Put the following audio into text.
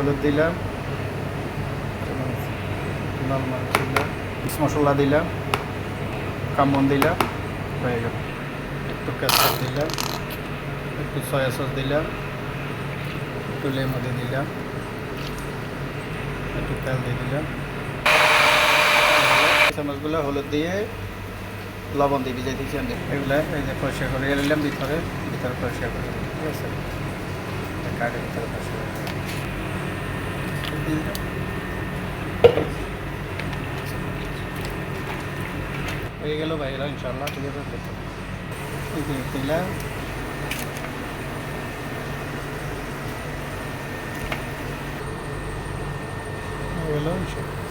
হলুদ দিলাম লাল মরিচ দিলাম মশলা দিলাম, কামন দিলাম, হয়ে গেল। একটু কেচাপ দিলাম, একটু সয়া সস দিলাম, একটু লেমন দিলাম, একটু তেল দিয়ে দিলাম। চামচগুলো হলুদ দিয়ে লবণ দিয়ে ভিজাই দিয়েছি আমি। এগুলো এই যে পরিষ্কার করে এলাম ভিতরে ভিতরে পরিষ্কার করে। ঠিক আছে? কাঠের ভিতরে পরিষ্কার করে দিলাম। দিয়ে দিলাম। হয়ে গেল ভাইরা ইনশাল্লাহ ঠিক আছে দেখো এই যে দিলাম হয়ে গেল ইনশাল্লাহ